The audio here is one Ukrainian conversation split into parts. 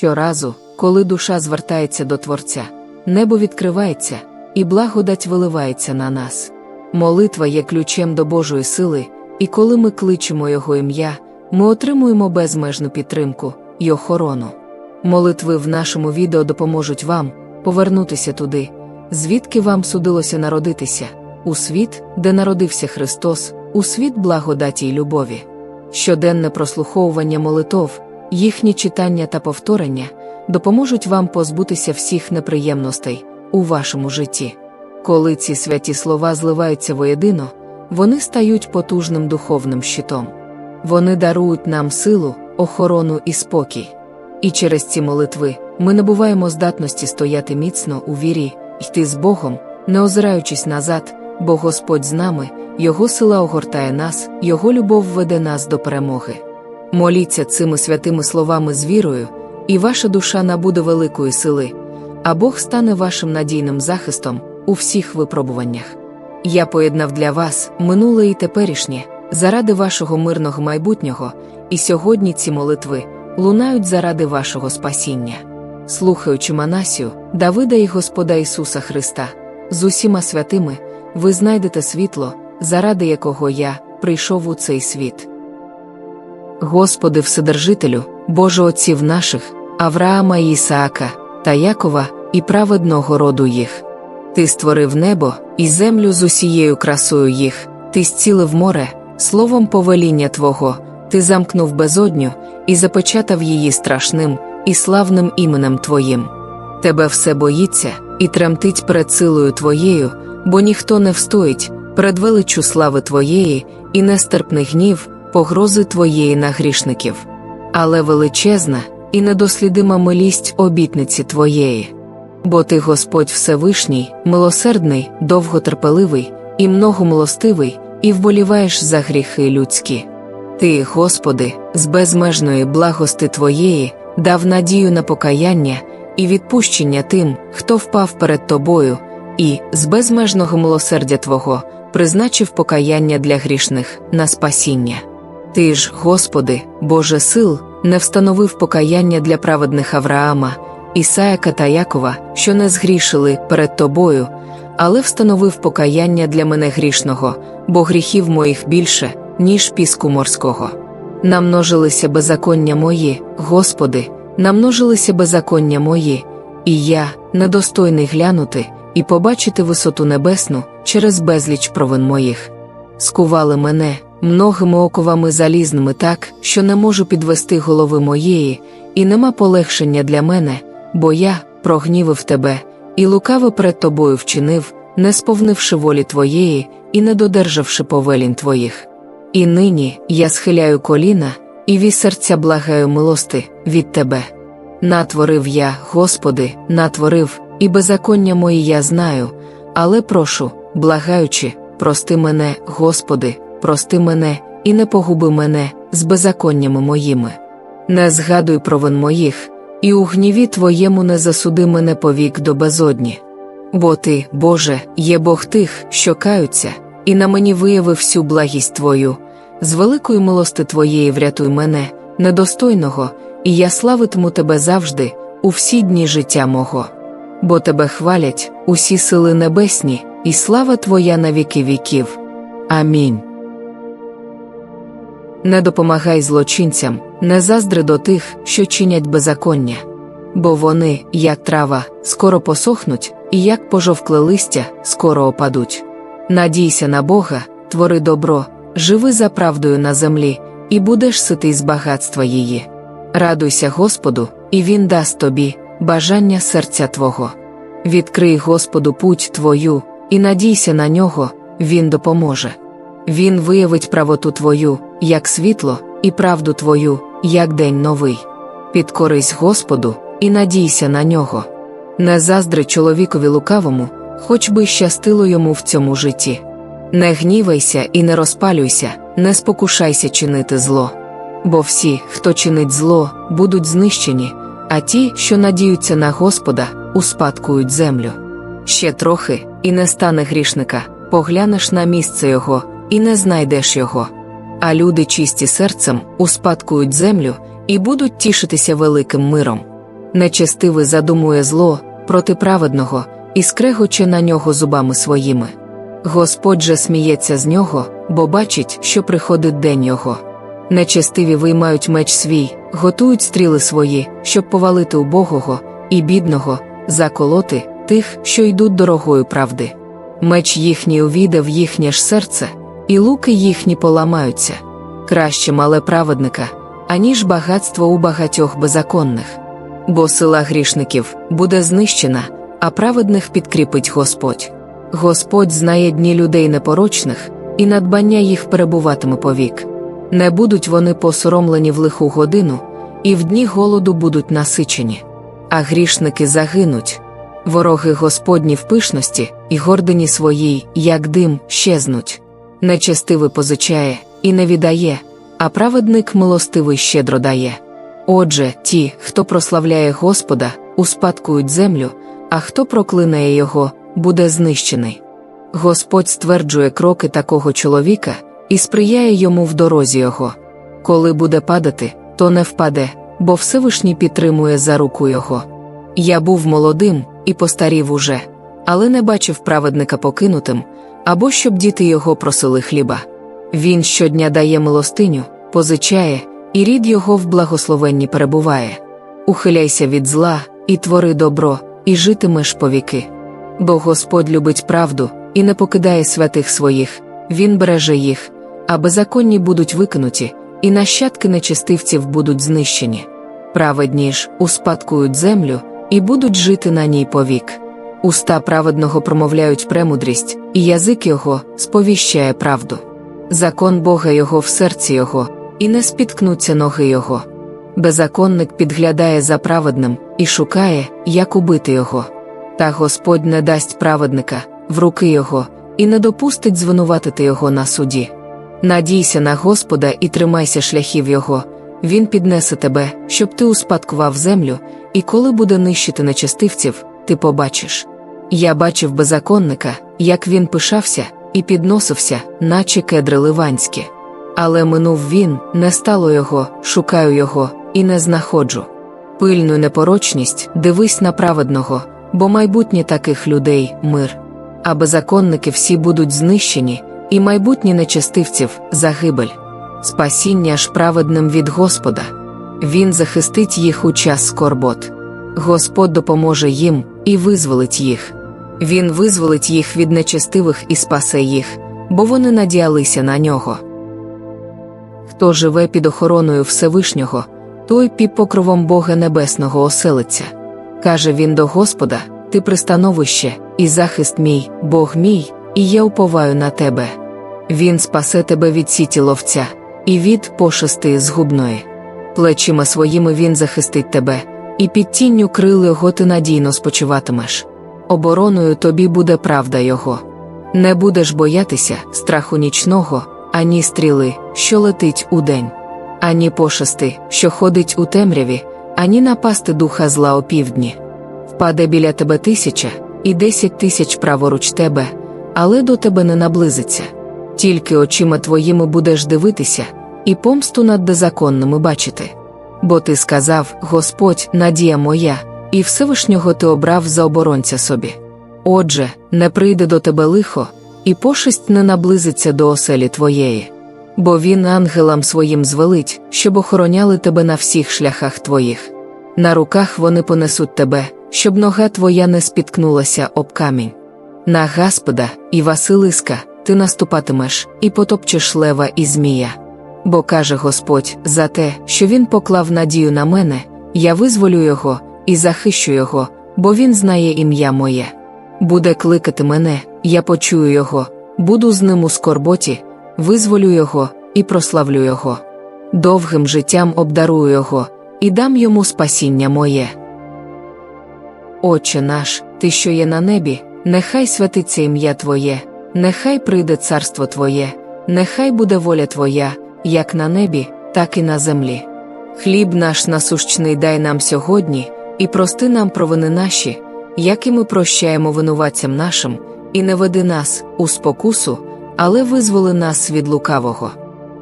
Щоразу, коли душа звертається до Творця, небо відкривається, і благодать виливається на нас. Молитва є ключем до Божої сили, і коли ми кличемо Його ім'я, ми отримуємо безмежну підтримку й охорону. Молитви в нашому відео допоможуть вам повернутися туди, звідки вам судилося народитися, у світ, де народився Христос, у світ благодаті й любові. Щоденне прослуховування молитов, їхні читання та повторення допоможуть вам позбутися всіх неприємностей у вашому житті. Коли ці святі слова зливаються воєдино, вони стають потужним духовним щитом. Вони дарують нам силу, охорону і спокій. І через ці молитви ми набуваємо здатності стояти міцно у вірі, йти з Богом, не озираючись назад, бо Господь з нами, Його сила огортає нас, Його любов веде нас до перемоги. Моліться цими святими словами з вірою, і ваша душа набуде великої сили, а Бог стане вашим надійним захистом у всіх випробуваннях. Я поєднав для вас минуле і теперішнє, заради вашого мирного майбутнього, і сьогодні ці молитви лунають заради вашого спасіння. Слухаючи Манасію, Давида і Господа Ісуса Христа, з усіма святими, ви знайдете світло, заради якого я прийшов у цей світ. Господи Вседержителю, Боже Отців наших, Авраама і Ісаака, та Якова, і праведного роду їх. Ти створив небо і землю з усією красою їх, ти зцілив море, словом повеління Твого, ти замкнув безодню і запечатав її страшним і славним іменем Твоїм. Тебе все боїться і тремтить перед силою Твоєю, бо ніхто не встоїть перед величчю слави Твоєї і нестерпний гнів, погрози Твоєї на грішників. Але величезна і недослідима милість обітниці Твоєї. Бо ти, Господь Всевишній, милосердний, довготерпеливий і многомилостивий, і вболіваєш за гріхи людські. Ти, Господи, з безмежної благости Твоєї, дав надію на покаяння і відпущення тим, хто впав перед Тобою, і, з безмежного милосердя Твого, призначив покаяння для грішних на спасіння. Ти ж, Господи, Боже сил, не встановив покаяння для праведних Авраама, Ісаяка та Якова, що не згрішили перед Тобою, але встановив покаяння для мене грішного, бо гріхів моїх більше, ніж піску морського. Намножилися беззаконня мої, Господи, намножилися беззаконня мої, і я, недостойний глянути, і побачити висоту небесну через безліч провин моїх. Скували мене многими оковами залізними так, що не можу підвести голови моєї, і нема полегшення для мене, бо я прогнівив тебе, і лукаво перед тобою вчинив, не сповнивши волі твоєї і не додержавши повелінь твоїх. І нині я схиляю коліна, і ві серця благаю милости від тебе. Натворив я, Господи, натворив, і беззаконня мої я знаю, але прошу, благаючи, прости мене, Господи, прости мене, і не погуби мене з беззаконнями моїми. Не згадуй провин моїх, і у гніві Твоєму не засуди мене повік до безодні. Бо Ти, Боже, є Бог тих, що каються, і на мені виявив всю благість Твою, з великої милости Твоєї врятуй мене, недостойного, і я славитиму Тебе завжди, у всі дні життя мого. Бо Тебе хвалять усі сили небесні, і слава Твоя на віки віків. Амінь. Не допомагай злочинцям, не заздри до тих, що чинять беззаконня. Бо вони, як трава, скоро посохнуть, і як пожовкле листя, скоро опадуть. Надійся на Бога, твори добро, живи за правдою на землі, і будеш ситий з багатства її. Радуйся Господу, і Він дасть тобі бажання серця Твого. Відкрий Господу путь Твою, і надійся на нього, Він допоможе. Він виявить правоту Твою, як світло, і правду Твою, як день новий. Підкорись Господу, і надійся на нього. Не заздри чоловікові лукавому, хоч би щастило йому в цьому житті. Не гнівайся і не розпалюйся, не спокушайся чинити зло. Бо всі, хто чинить зло, будуть знищені, а ті, що надіються на Господа, успадкують землю. Ще трохи, і не стане грішника, поглянеш на місце його, і не знайдеш його. А люди чисті серцем успадкують землю і будуть тішитися великим миром. Нечестивий задумує зло проти праведного і скрегоче на нього зубами своїми. Господь же сміється з нього, бо бачить, що приходить день його. Нечестиві виймають меч свій, готують стріли свої, щоб повалити убогого і бідного, заколоти тих, що йдуть дорогою правди. Меч їхній увійде в їхнє ж серце, і луки їхні поламаються. Краще мале праведника, аніж багатство у багатьох беззаконних. Бо сила грішників буде знищена, а праведних підкріпить Господь. Господь знає дні людей непорочних, і надбання їх перебуватиме повік. Не будуть вони посоромлені в лиху годину, і в дні голоду будуть насичені. А грішники загинуть. Вороги Господні в пишності і гордині своїй, як дим, щезнуть. Нечестивий позичає і не віддає, а праведник милостивий щедро дає. Отже, ті, хто прославляє Господа, успадкують землю, а хто проклинає його, буде знищений. Господь стверджує кроки такого чоловіка і сприяє йому в дорозі його. Коли буде падати, то не впаде, бо Всевишній підтримує за руку його. Я був молодим і постарів уже, але не бачив праведника покинутим, або щоб діти його просили хліба. Він щодня дає милостиню, позичає, і рід його в благословенні перебуває. Ухиляйся від зла, і твори добро, і житимеш повіки. Бо Господь любить правду і не покидає святих своїх, Він береже їх, а беззаконні будуть викинуті, і нащадки нечестивців будуть знищені. Праведні ж успадкують землю і будуть жити на ній повік. Уста праведного промовляють премудрість, і язик його сповіщає правду. Закон Бога його в серці його, і не спіткнуться ноги його. Беззаконник підглядає за праведним і шукає, як убити його. Та Господь не дасть праведника в руки його, і не допустить звинуватити його на суді. Надійся на Господа і тримайся шляхів Його, Він піднесе тебе, щоб ти успадкував землю, і коли буде нищити нечестивців, ти побачиш. Я бачив беззаконника, як він пишався і підносився, наче кедри ливанські. Але минув він, не стало його, шукаю його, і не знаходжу. Пильну непорочність, дивись на праведного, бо майбутнє таких людей мир. А беззаконники всі будуть знищені, і майбутнє нечестивців загибель. Спасіння ж праведним від Господа. Він захистить їх у час скорбот. Господь допоможе їм і визволить їх. Він визволить їх від нечестивих і спасе їх, бо вони надіялися на нього. Хто живе під охороною Всевишнього, той під покровом Бога Небесного оселиться. Каже він до Господа: Ти пристановище, і захист мій, Бог мій, і я уповаю на тебе. Він спасе тебе від сіті ловця, і від пошести згубної. Плечима своїми він захистить тебе, і під тінню крил його ти надійно спочиватимеш. Обороною тобі буде правда Його. Не будеш боятися страху нічного, ані стріли, що летить удень, ані пошести, що ходить у темряві, ані напасти духа зла опівдні. Впаде біля тебе тисяча, і десять тисяч праворуч тебе, але до тебе не наблизиться. Тільки очима твоїми будеш дивитися, і помсту над беззаконними бачити. Бо ти сказав, Господь, надія моя, і Всевишнього ти обрав за оборонця собі. Отже, не прийде до тебе лихо, і пошесть не наблизиться до оселі твоєї. Бо він ангелам своїм звелить, щоб охороняли тебе на всіх шляхах твоїх. На руках вони понесуть тебе, щоб нога твоя не спіткнулася об камінь. На Гаспода і Василиска ти наступатимеш і потопчеш лева і змія. Бо каже Господь за те, що він поклав надію на мене, я визволю його і захищу його, бо він знає ім'я моє. Буде кликати мене, я почую його, буду з ним у скорботі, визволю його і прославлю його. Довгим життям обдарую його і дам йому спасіння моє. Отче наш, ти, що є на небі, нехай святиться ім'я Твоє, нехай прийде царство Твоє, нехай буде воля Твоя, як на небі, так і на землі. Хліб наш насущний дай нам сьогодні, і прости нам провини наші, як і ми прощаємо винуватцям нашим, і не веди нас у спокусу, але визволи нас від лукавого.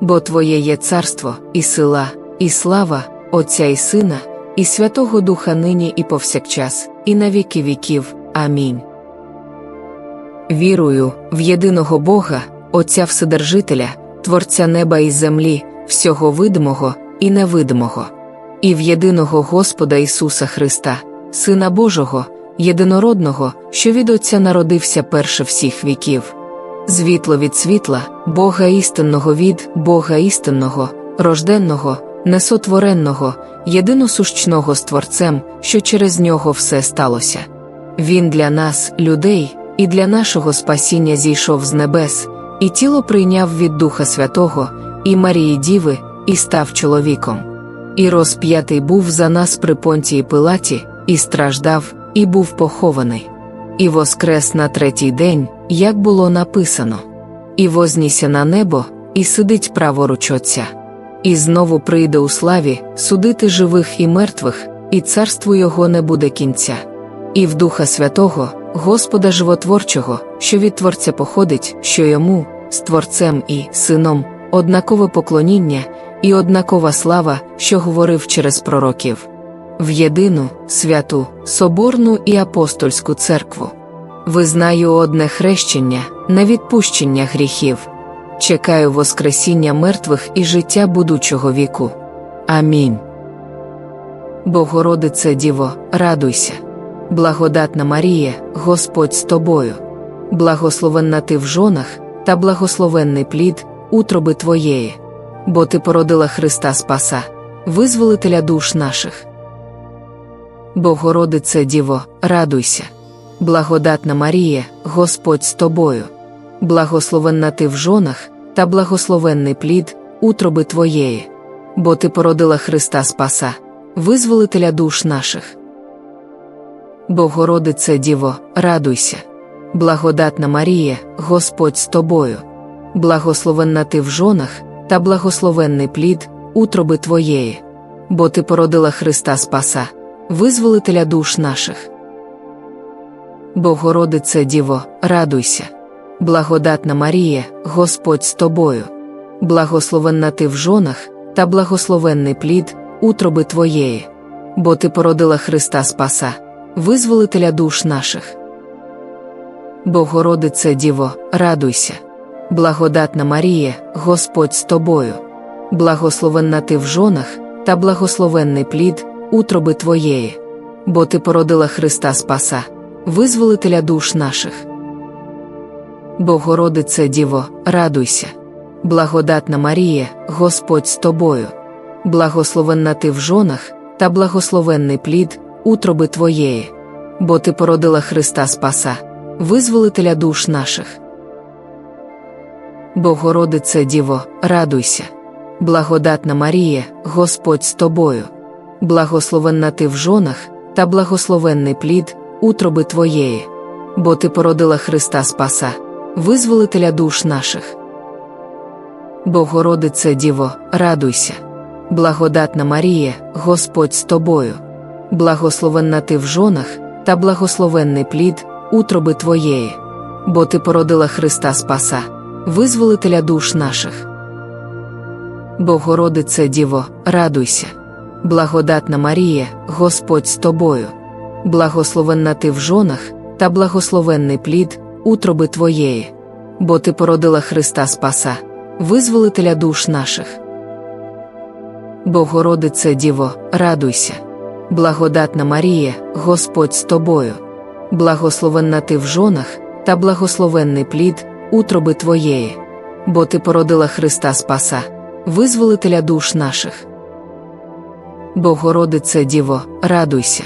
Бо Твоє є царство, і сила, і слава, Отця і Сина, і Святого Духа нині і повсякчас, і на віки віків. Амінь. Вірую в єдиного Бога, Отця Вседержителя, Творця неба і землі, всього видимого і невидимого, і в єдиного Господа Ісуса Христа, Сина Божого, єдинородного, що від Отця народився перше всіх віків. Звітло від світла, Бога істинного від Бога істинного, рожденного, несотворенного, єдиносущного з Творцем, що через нього все сталося. Він для нас, людей, і для нашого спасіння зійшов з небес, і тіло прийняв від Духа Святого, і Марії Діви, і став чоловіком. І розп'ятий був за нас при понтії Пилаті, і страждав, і був похований. І воскрес на третій день, як було написано, і вознісся на небо, і сидить праворуч Отця. І знову прийде у славі судити живих і мертвих, і царству його не буде кінця. І в Духа Святого, Господа Животворчого, що від Творця походить, що йому, з Творцем і Сином, однакове поклоніння і однакова слава, що говорив через пророків, в єдину, святу, соборну і апостольську церкву. Визнаю одне хрещення, на відпущення гріхів. Чекаю Воскресіння мертвих і життя будучого віку. Амінь. Богородице Діво, радуйся. Благодатна Марія, Господь з тобою. Благословенна ти в жонах, та благословенний плід, утроби Твоєї, бо Ти породила Христа Спаса, визволителя душ наших. Богородице Діво, радуйся. Благодатна Марія, Господь з тобою. Благословенна ти в жонах, та благословенний плід, утроби Твоєї, бо Ти породила Христа Спаса, визволителя душ наших. Богородице Діво, радуйся. Благодатна Марія, Господь з тобою. Благословенна ти в жонах, та благословенний плід, утроби Твоєї, бо Ти породила Христа Спаса, визволителя душ наших. Богородице Діво, радуйся. Благодатна Марія, Господь з тобою. Благословенна ти в жонах, та благословенний плід, утроби Твоєї, бо Ти породила Христа Спаса, визволителя душ наших. Богородице Діво, радуйся. Благодатна Марія, Господь з тобою. Благословенна ти в жонах, та благословенний плід, утроби Твоєї, бо Ти породила Христа Спаса, визволителя душ наших. Богородице Діво, радуйся. Благодатна Марія, Господь з тобою. Благословенна ти в жонах, та благословенний плід, утроби Твоєї, бо Ти породила Христа Спаса, визволителя душ наших. Богородице Діво, радуйся. Благодатна Марія, Господь з тобою. Благословенна ти в жонах, та благословенний плід, утроби Твоєї, бо Ти породила Христа Спаса, визволителя душ наших. Богородице Діво, радуйся. Благодатна Марія, Господь з тобою. Благословенна ти в жонах, та благословенний плід, утроби Твоєї, бо Ти породила Христа Спаса, визволителя душ наших. Богородице Діво, радуйся. Благодатна Марія, Господь з тобою. Благословенна ти в жонах, та благословенний плід, утроби Твоєї, бо Ти породила Христа Спаса, визволителя душ наших. Богородице Діво, радуйся. Благодатна Марія, Господь з тобою. Благословенна ти в жонах, та благословенний плід, утроби Твоєї, бо Ти породила Христа Спаса, визволителя душ наших. Богородице Діво, радуйся.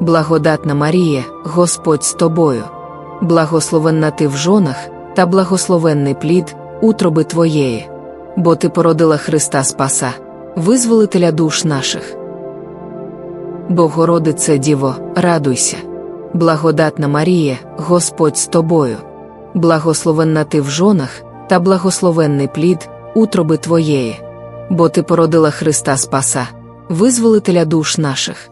Благодатна Марія, Господь з тобою. Благословенна ти в жонах, та благословенний плід, утроби Твоєї, бо Ти породила Христа Спаса, визволителя душ наших. Богородице Діво, радуйся. Благодатна Марія, Господь з тобою. Благословенна ти в жонах, та благословенний плід, утроби Твоєї, бо Ти породила Христа Спаса, визволителя душ наших.